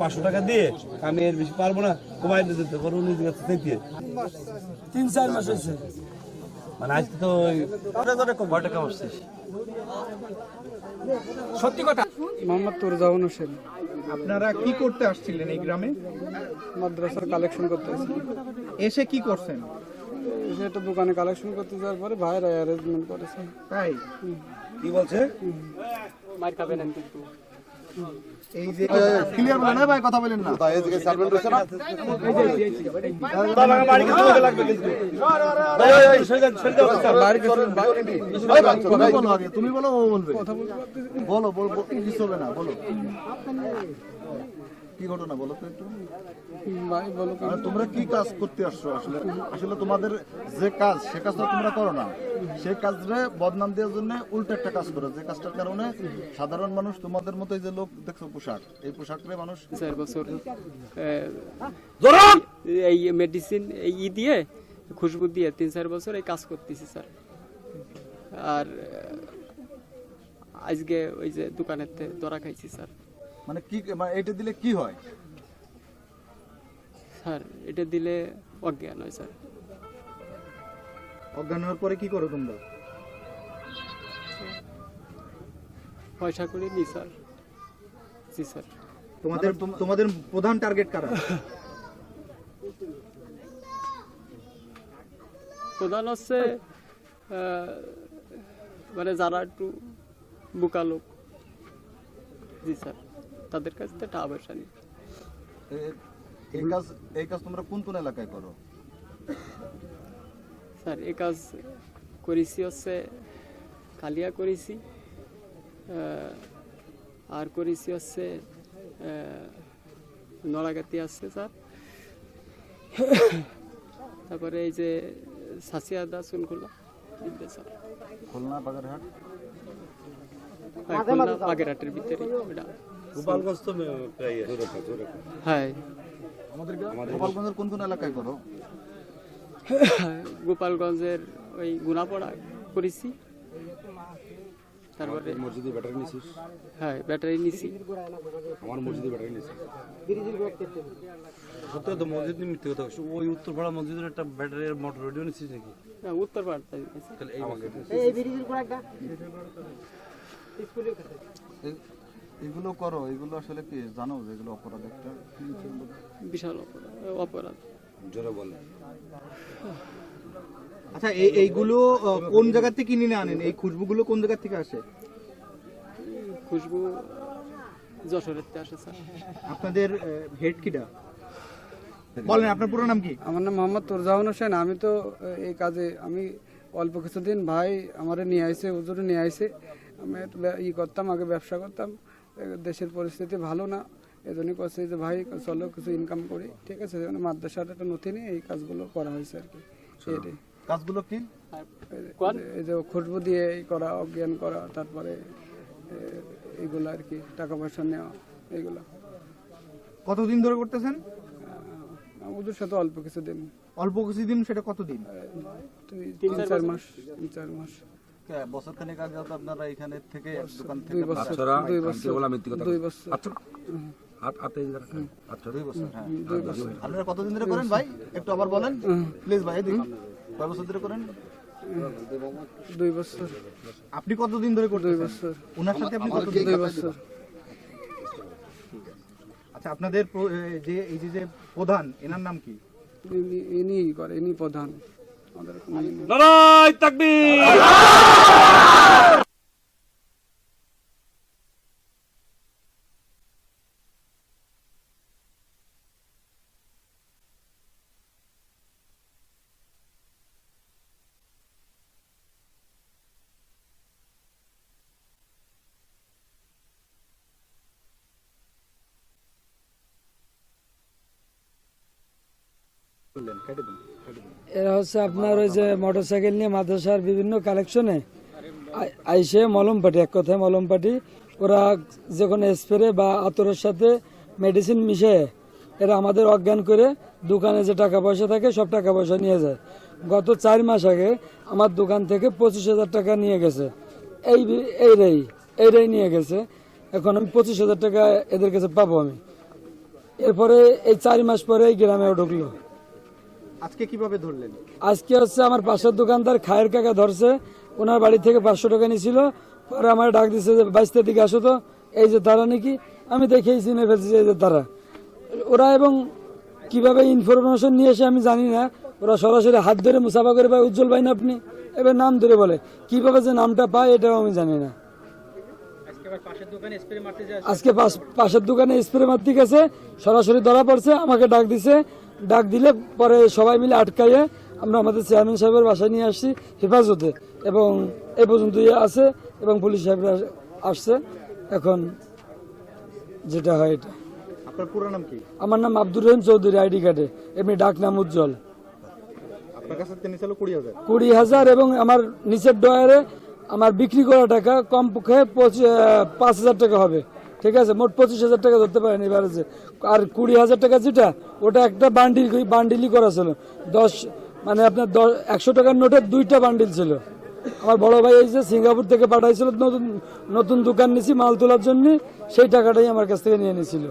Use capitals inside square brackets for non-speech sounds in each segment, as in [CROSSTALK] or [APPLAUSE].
পাঁচশো টাকা দিয়ে আমি এর বেশি পারব না কমাই দিতে পারব নিজের কাছে থেকে তিন চার মাস হয়েছে। মানে আজকে তো কয় টাকা আসছিস সত্যি কথা। মোহাম্মদ তুরজাউন হোসেন। আপনারা কি করতে আসছিলেন এই গ্রামে? মাদ্রাসার কালেকশন করতে এসে কি করছেন? সেটা দোকানে কালেকশন করতে যাওয়ার পরে ভাইরা অ্যারেঞ্জমেন্ট করেছে। তাই? কি বলছে? মার খাবেন কিন্তু। এই যে ক্লিয়ার না ভাই? কথা বলেন না। বাড়ি কিছু তুমি বলো আগে তুমি বলো ও বলবে। বলো বলো বলো, কিছু হবে না বলো। কি ঘটনা বলো তো একটু? ভাই বলো মানে তোমরা কি কাজ করতে আসছো? আসলে আসলে তোমাদের যে কাজ সে কাজটা তোমরা করো না। সেই কাজরে বদনাম দেওয়ার জন্য উল্টো একটা কাজ করো। যে কাজটার কারণে সাধারণ মানুষ তোমাদের মতো এই যে লোক দেখছ পোশাক এই পোশাকরে মানুষ চার বছর এই মেডিসিন এই ই দিয়ে খুশবু দিয়ে তিন চার বছর এই কাজ করতেছি স্যার। আর আজকে ওই যে দোকানের থেকে ধরা খাইছি স্যার। মানে কি মানে এটা দিলে কি হয়? স্যার এটা দিলে অজ্ঞান হয় স্যার। অজ্ঞান হওয়ার পরে কি করো তোমরা? পয়সা করে নি স্যার। জি স্যার। তোমাদের তোমাদের প্রধান টার্গেট কারা? প্রধান হচ্ছে মানে যারা একটু বোকা লোক। জি স্যার। তাদের কাছ থেকে টাকা পয়সা নিই। এই কাজ এই কাজ তোমরা কোন কোন এলাকায় করো? স্যার এই কাজ করেছি হচ্ছে কালিয়া করেছি আর করেছি হচ্ছে নড়াগাতি আছে স্যার। তারপরে এই যে সাসিয়াদা সুনখোলা এগুলো স্যার। খুলনা বাগেরহাট? হ্যাঁ, বাগেরহাটের ভিতরে গোপালগঞ্জ তো প্রায় হ্যাঁ। গোপালগঞ্জের কোন কোন এলাকায় করো? [LAUGHS] গোপালগঞ্জের ওই গুনাপড়া করেছি। তারপরে মসজিদে ব্যাটারি নিছিস? হ্যাঁ ব্যাটারি নিছি। আমার মসজিদে ব্যাটারি নিছিস? সত্যি তো মসজিদ নিয়ে মিথ্যে কথা। ওই উত্তরপাড়া মসজিদের একটা ব্যাটারির মোটর রেডিও নিছিস নাকি? হ্যাঁ, উত্তর পাড়াতে নিছি। তাহলে এই মসজিদ এ- এগুলো করো এগুলো আসলে কি জানো যে এগুলো অপরাধ একটা? বিশাল অপরাধ অপরাধ। জোরে বল। আচ্ছা এই এইগুলো কোন জায়গা থেকে কিনে আনেন? এই খুশবুগুলো কোন জায়গা থেকে আসে? খুশবু যশোরের তে আসে স্যার। আপনাদের হেড কিটা? বলেন আপনার পুরো নাম কি? আমার নাম মোহাম্মদ তুরজাউন হোসেন। আমি তো এই কাজে আমি অল্প কিছুদিন ভাই আমারে নিয়ে আইছে হুজুরে নিয়ে আইছে। আমি ই করতাম আগে ব্যবসা করতাম। দেশের পরিস্থিতি ভালো না এজন্যই করছে যে ভাই চলো কিছু ইনকাম করি ঠিক আছে? মানে মাদ্রাসার একটা নথি নিয়ে এই কাজগুলো করা হয়েছে আর কি। এটাই। কাজগুলো কি? এই যে খুশবু দিয়ে এই করা অজ্ঞান করা তারপরে এইগুলো আর কি টাকা পয়সা নেওয়া এইগুলো কতদিন ধরে করতেছেন? ওদের সাথে অল্প কিছু দিন অল্প কিছু দিন সেটা কতদিন? তিন চার মাস তিন চার মাস। বছর খানেক আগে তো আপনারা এখানে থেকে দোকান থেকে দুই বছর দুই বছর। দুই বছর দুই বছর। হ্যাঁ আপনারা কতদিন ধরে করেন ভাই? একটু আবার বলেন। প্লিজ ভাই এদিকে। কয় বছর ধরে করেন? দুই বছর। আপনি কতদিন ধরে দুই বছর। ওনার সাথে আপনি দুই বছর। আচ্ছা আপনাদের যে এই যে প্রধান এনার নাম কি? ইনি করে ইনি প্রধান। লড়াই তাকবীর! এরা হচ্ছে আপনার ওই যে মোটরসাইকেল নিয়ে মাদ্রাসার বিভিন্ন কালেকশনে আইসে মলম পাটি এক কথায় মলম পাটি ওরা যে কোনো স্প্রে বা আতরের সাথে মেডিসিন মিশে এরা আমাদের অজ্ঞান করে দোকানে যে টাকা পয়সা থাকে সব টাকা পয়সা নিয়ে যায়। গত চার মাস আগে আমার দোকান থেকে পঁচিশ হাজার টাকা নিয়ে গেছে। এই এইটাই এইটাই নিয়ে গেছে। এখন আমি পঁচিশ হাজার টাকা এদের কাছে পাবো আমি। এরপরে এই চার মাস পরে এই গ্রামেও ঢুকলো। আজকে কীভাবে ধরলেন? আজকে হচ্ছে আমার পাশের দোকানদার খায়ের কাকা ধরছে। ওনার বাড়ি থেকে পাঁচশো টাকা নিছিল। পরে আমার ডাক যে বাইশটার দিকে আসো তো। এই যে তারা নাকি আমি দেখেই চিনে ফেলছি এই যে তারা। ওরা এবং কীভাবে ইনফরমেশন নিয়ে এসে আমি জানি না। ওরা সরাসরি হাত ধরে মুসাফা করে পায় উজ্জ্বল ভাই না আপনি? এবার নাম ধরে বলে কীভাবে যে নামটা পায় এটাও আমি জানি না। আজকে পাশের দোকানে স্প্রে মারতে গেছে। সরাসরি ধরা পড়ছে আমাকে ডাক দিছে ডাক দিলে পরে সবাই মিলে আটকাইয়ে আমরা আমাদের চেয়ারম্যান সাহেবের বাসায় নিয়ে আসছি হেফাজতে। এবং এ পর্যন্ত আছে এবং পুলিশ সাহেবরা আসছে। এখন যেটা হয় এটা। আপনার পুরো নাম কি? আমার নাম আব্দুর রহিম চৌধুরী আইডি কার্ডে। এমনি ডাক নাম উজ্জ্বল। আপনার কাছে তিনি ছিল কুড়ি হাজার? কুড়ি হাজার এবং আমার নিচের ডয়ারে আমার বিক্রি করা টাকা কম পক্ষে পাঁচ হাজার টাকা হবে। ঠিক আছে, মোট পঁচিশ হাজার টাকা ধরতে পারেন এবারে আর কুড়ি হাজার টাকা যেটা, ওটা একটা বান্ডিল বান্ডিলই করা ছিল। দশ মানে আপনার দশ, একশো টাকার নোটের দুইটা বান্ডিল ছিল। আমার বড় ভাই এই যে সিঙ্গাপুর থেকে পাঠাইছিল, নতুন নতুন দোকান নিয়েছি মাল তোলার জন্য, সেই টাকাটাই আমার কাছ থেকে নিয়ে নিয়েছিল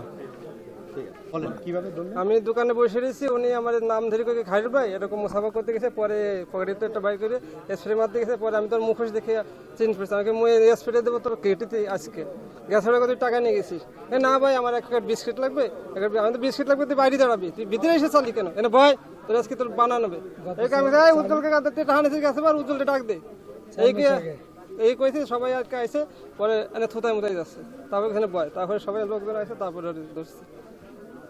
আমি দোকানে বসে রয়েছি উনি আমার নাম ধরে করে খাইর ভাই এরকম মুসাফা করতে গেছে পরে পকেটে একটা বাই করে স্প্রে মারতে গেছে পরে আমি তোর মুখোশ দেখে চেঞ্জ করছি। আমাকে স্প্রে দেবো তোর কেটেতে আজকে। গ্যাস ভাড়া কত টাকা নিয়ে গেছিস। এ না ভাই আমার এক বিস্কিট লাগবে এক আমি তো বিস্কিট লাগবে তুই বাইরে দাঁড়াবি। তুই ভিতরে এসে চালি কেন? এনে ভাই তোর আজকে তোর বানানো হবে। এই আমি যাই উজ্জ্বলকে কাঁদতে টাকা নিয়েছি গেছে বার উজ্জ্বলকে ডাক দে। এই কে এই কইছে সবাই আজকে আইসে পরে এনে থুতাই মুতাই যাচ্ছে। তারপরে এখানে বয় তারপরে সবাই লোকজন আসে তারপরে ধরছে।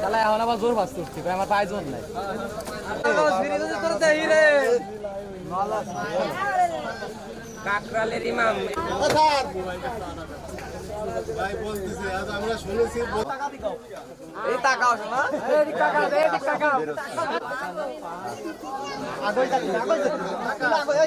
তাহলে এখন আবার জোর বাস করছি আমার পায়ে জোর নাই। কাকরালের ইমাম। ভাই বলতেছে আজ আমরা শুনেছি এই তাকাও শোনা। এই তাকাও এই তাকাও। আগোই তাকাও। আগোই